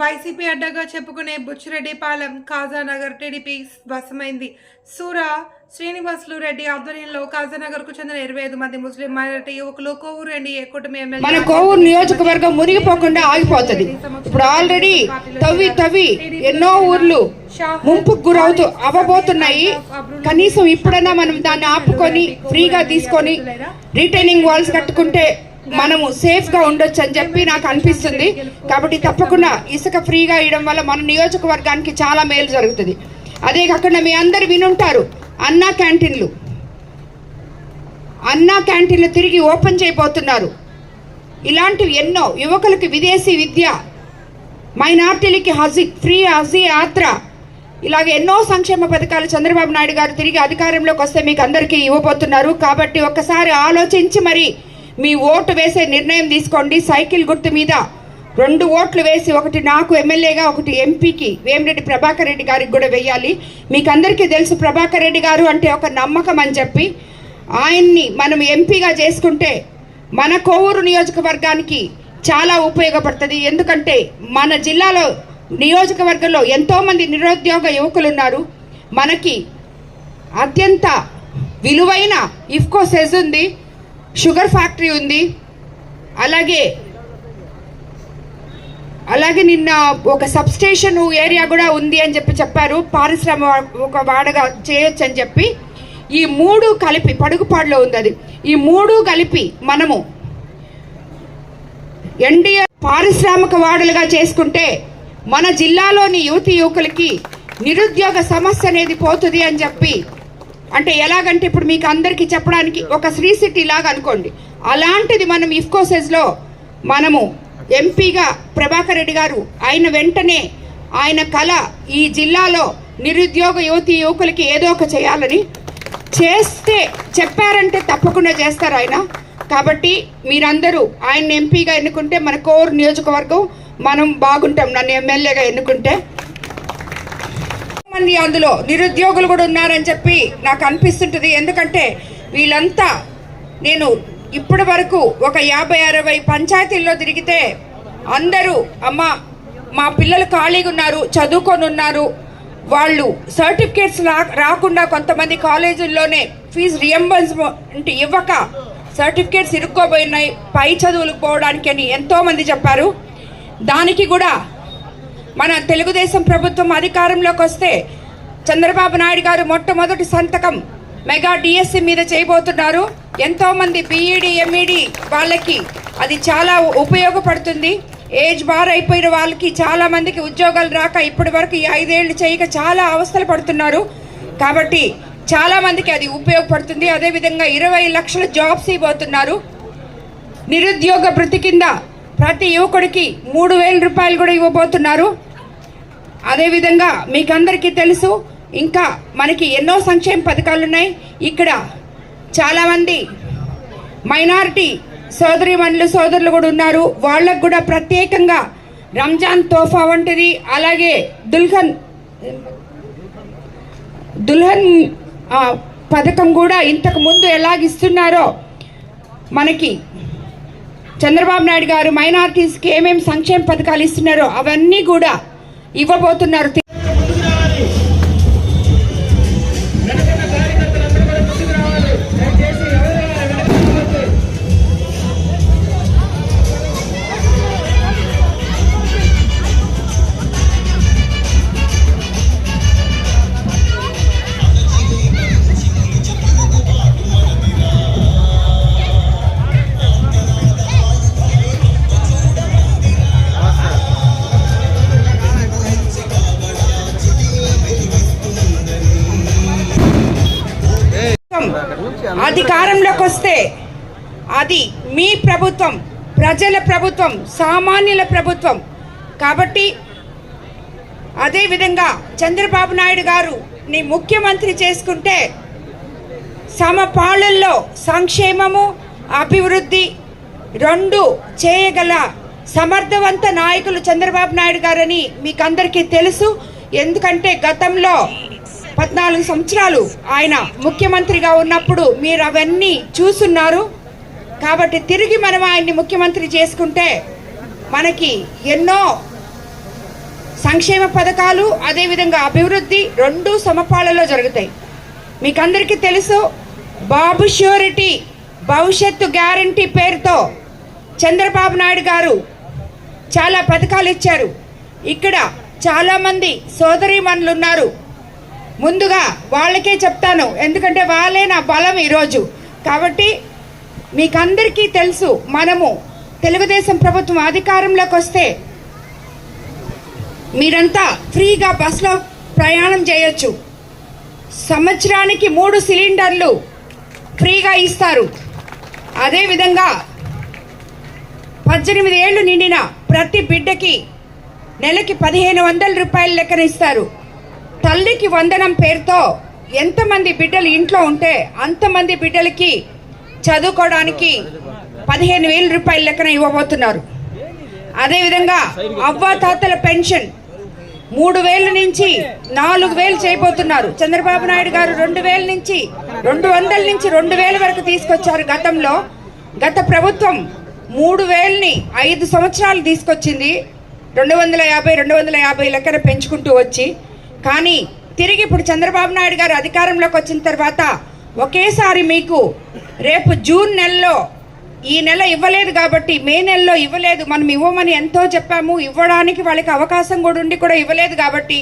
YCP అడ్డగా చెప్పుకునే బుచ్చిరెడ్డిపాలెం కాజానగర్ టీడీపీ వశమైంది. సూర శ్రీనివాసులు రెడ్డి ఆధ్వర్యంలో కాజానగర్కు చెందిన ఇరవై ఐదు మంది ముస్లిం మైనారిటీ యువకులు కోవూరు ఎన్డీఏ కూటమి ఎమ్మెల్యే మన కోవూరు నియోజకవర్గం మునిగిపోకుండా ఆగిపోతుంది. ఇప్పుడు ఆల్రెడీ తవ్వి తవ్వి ఎన్నో ఊర్లు ముంపుకు గురవుతూ అవ్వబోతున్నాయి. కనీసం ఇప్పుడైనా మనం దాన్ని ఆపుకొని ఫ్రీగా తీసుకొని రిటైనింగ్ వాల్స్ కట్టుకుంటే మనము సేఫ్గా ఉండొచ్చు అని చెప్పి నాకు అనిపిస్తుంది. కాబట్టి తప్పకుండా ఇసుక ఫ్రీగా ఇవ్వడం వల్ల మన నియోజకవర్గానికి చాలా మేలు జరుగుతుంది. అదే కాకుండా మీ అందరు వినుంటారు అన్నా క్యాంటీన్లు. అన్నా క్యాంటీన్లు తిరిగి ఓపెన్ చేయబోతున్నారు. ఇలాంటివి ఎన్నో యువకులకి విదేశీ విద్య మైనార్టీలకి హజీ ఫ్రీ హజీ యాత్ర ఇలాగ ఎన్నో సంక్షేమ పథకాలు చంద్రబాబు నాయుడు గారు తిరిగి అధికారంలోకి వస్తే మీకు అందరికీ ఇవ్వబోతున్నారు. కాబట్టి ఒక్కసారి ఆలోచించి మరి మీ ఓటు వేసే నిర్ణయం తీసుకోండి. సైకిల్ గుర్తు మీద రెండు ఓట్లు వేసి ఒకటి నాకు ఎమ్మెల్యేగా ఒకటి ఎంపీకి వేమిరెడ్డి ప్రభాకర్ రెడ్డి గారికి కూడా వేయాలి. మీకు అందరికీ తెలుసు ప్రభాకర్ రెడ్డి గారు అంటే ఒక నమ్మకం అని చెప్పి ఆయన్ని మనం ఎంపీగా చేసుకుంటే మన కోవూరు నియోజకవర్గానికి చాలా ఉపయోగపడుతుంది. ఎందుకంటే మన జిల్లాలో నియోజకవర్గంలో ఎంతోమంది నిరుద్యోగ యువకులు ఉన్నారు. మనకి అత్యంత విలువైన ఇఫ్కో సెజ్ ఉంది. షుగర్ ఫ్యాక్టరీ ఉంది. అలాగే అలాగే నిన్న ఒక సబ్స్టేషన్ ఏరియా కూడా ఉంది అని చెప్పి చెప్పారు. పారిశ్రామ ఒక వాడగా చేయొచ్చు అని చెప్పి. ఈ మూడు కలిపి పడుగుపాడులో ఉంది అది. ఈ మూడు కలిపి మనము ఎన్డీఏ పారిశ్రామిక వాడలుగా చేసుకుంటే మన జిల్లాలోని యువతి యువకులకి నిరుద్యోగ సమస్య అనేది పోతుంది అని చెప్పి అంటే ఎలాగంటే ఇప్పుడు మీకు అందరికీ చెప్పడానికి ఒక శ్రీ సిటీ లాగా అనుకోండి. అలాంటిది మనం ఇఫ్కోసెస్లో మనము ఎంపీగా ప్రభాకర్ రెడ్డి గారు ఆయన వెంటనే ఆయన కళ ఈ జిల్లాలో నిరుద్యోగ యువతి యువకులకి ఏదో ఒక చేయాలని చేస్తే చెప్పారంటే తప్పకుండా చేస్తారు ఆయన. కాబట్టి మీరందరూ ఆయన ఎంపీగా ఎన్నుకుంటే మన కోర్ నియోజకవర్గం మనం బాగుంటాం నన్ను ఎమ్మెల్యేగా ఎన్నుకుంటే. మంది అందులో నిరుద్యోగులు కూడా ఉన్నారని చెప్పి నాకు అనిపిస్తుంటుంది. ఎందుకంటే వీళ్ళంతా నేను ఇప్పటి వరకు ఒక యాభై అరవై పంచాయతీల్లో తిరిగితే అందరూ అమ్మ మా పిల్లలు ఖాళీగా ఉన్నారు చదువుకొని ఉన్నారు. వాళ్ళు సర్టిఫికేట్స్ రా రాకుండా కొంతమంది కాలేజీల్లోనే ఫీజు రియంబర్స్మెంట్ ఇవ్వక సర్టిఫికేట్స్ ఇరుక్కోబోయినాయి పై చదువులకు పోవడానికి అని ఎంతోమంది చెప్పారు. దానికి కూడా మన తెలుగుదేశం ప్రభుత్వం అధికారంలోకి వస్తే చంద్రబాబు నాయుడు గారు మొట్టమొదటి సంతకం మెగా డిఎస్సి మీద చేయబోతున్నారు. ఎంతో మంది బీఈడి ఎంఈడి వాళ్ళకి అది చాలా ఉపయోగపడుతుంది. ఏజ్ బార్ అయిపోయిన వాళ్ళకి చాలా మందికి ఉద్యోగాలు రాక ఇప్పటి వరకు ఈ ఐదేళ్ళు చేయక చాలా అవస్థలు పడుతున్నారు. కాబట్టి చాలా మందికి అది ఉపయోగపడుతుంది. అదేవిధంగా ఇరవై లక్షల జాబ్స్ ఇవ్వబోతున్నారు. నిరుద్యోగ భృతి కింద ప్రతి యువకుడికి మూడు వేల రూపాయలు కూడా ఇవ్వబోతున్నారు. అదేవిధంగా మీకు అందరికీ తెలుసు ఇంకా మనకి ఎన్నో సంక్షేమ పథకాలు ఉన్నాయి ఇక్కడ చాలామంది మైనారిటీ సోదరిమణులు సోదరులు కూడా ఉన్నారు. వాళ్ళకు కూడా ప్రత్యేకంగా రంజాన్ తోఫా వంటిది అలాగే దుల్హన్ దుల్హన్ పథకం కూడా ఇంతకు ముందు ఎలాగిస్తున్నారో మనకి చంద్రబాబు నాయుడు గారు మైనారిటీస్కి ఏమేమి సంక్షేమ పథకాలు ఇస్తున్నారో అవన్నీ కూడా ఇవ్వబోతున్నారు. అధికారంలోకి వస్తే అది మీ ప్రభుత్వం ప్రజల ప్రభుత్వం సామాన్యుల ప్రభుత్వం. కాబట్టి అదేవిధంగా చంద్రబాబు నాయుడు గారు నీ ముఖ్యమంత్రి చేసుకుంటే సమపాళల్లో సంక్షేమము అభివృద్ధి రెండు చేయగల సమర్థవంత నాయకులు చంద్రబాబు నాయుడు గారని మీకు అందరికీ తెలుసు. ఎందుకంటే గతంలో పద్నాలుగు సంవత్సరాలు ఆయన ముఖ్యమంత్రిగా ఉన్నప్పుడు మీరు అవన్నీ చూస్తున్నారు కాబట్టి తిరిగి మనం ఆయన్ని ముఖ్యమంత్రి చేసుకుంటే మనకి ఎన్నో సంక్షేమ పథకాలు అదేవిధంగా అభివృద్ధి రెండు సమపాలలో జరుగుతాయి. మీకు అందరికీ తెలుసు బాబు ష్యూరిటీ భవిష్యత్తు గ్యారంటీ పేరుతో చంద్రబాబు నాయుడు గారు చాలా పథకాలు ఇచ్చారు. ఇక్కడ చాలామంది సోదరీమణులు ఉన్నారు. ముందుగా వాళ్ళకే చెప్తాను. ఎందుకంటే వాళ్ళే నా బలం ఈరోజు. కాబట్టి మీకందరికీ తెలుసు మనము తెలుగుదేశం ప్రభుత్వం అధికారంలోకి వస్తే మీరంతా ఫ్రీగా బస్సులో ప్రయాణం చేయొచ్చు. సంవత్సరానికి మూడు సిలిండర్లు ఫ్రీగా ఇస్తారు. అదేవిధంగా పద్దెనిమిది ఏళ్ళు నిండిన ప్రతి బిడ్డకి నెలకి పదిహేను వందల రూపాయల లెక్కన ఇస్తారు. తల్లికి వందనం పేరుతో ఎంతమంది బిడ్డలు ఇంట్లో ఉంటే అంతమంది బిడ్డలకి చదువుకోవడానికి పదిహేను వేల రూపాయల లెక్కన ఇవ్వబోతున్నారు. అదేవిధంగా అవ్వాతాతల పెన్షన్ మూడు వేల నుంచి నాలుగు వేలు చేయబోతున్నారు. చంద్రబాబు నాయుడు గారు రెండు వేల నుంచి రెండు వందల నుంచి రెండు వేల వరకు తీసుకొచ్చారు గతంలో. గత ప్రభుత్వం మూడు వేలని ఐదు సంవత్సరాలు తీసుకొచ్చింది. రెండు వందల యాభై రెండు వందల యాభై లెక్కన పెంచుకుంటూ వచ్చి కానీ తిరిగి ఇప్పుడు చంద్రబాబు నాయుడు గారు అధికారంలోకి వచ్చిన తర్వాత ఒకేసారి మీకు రేపు జూన్ నెలలో ఈ నెల ఇవ్వలేదు కాబట్టి మే నెలలో ఇవ్వలేదు. మనం ఇవ్వమని ఎంతో చెప్పాము. ఇవ్వడానికి వాళ్ళకి అవకాశం కూడా ఉండి కూడా ఇవ్వలేదు కాబట్టి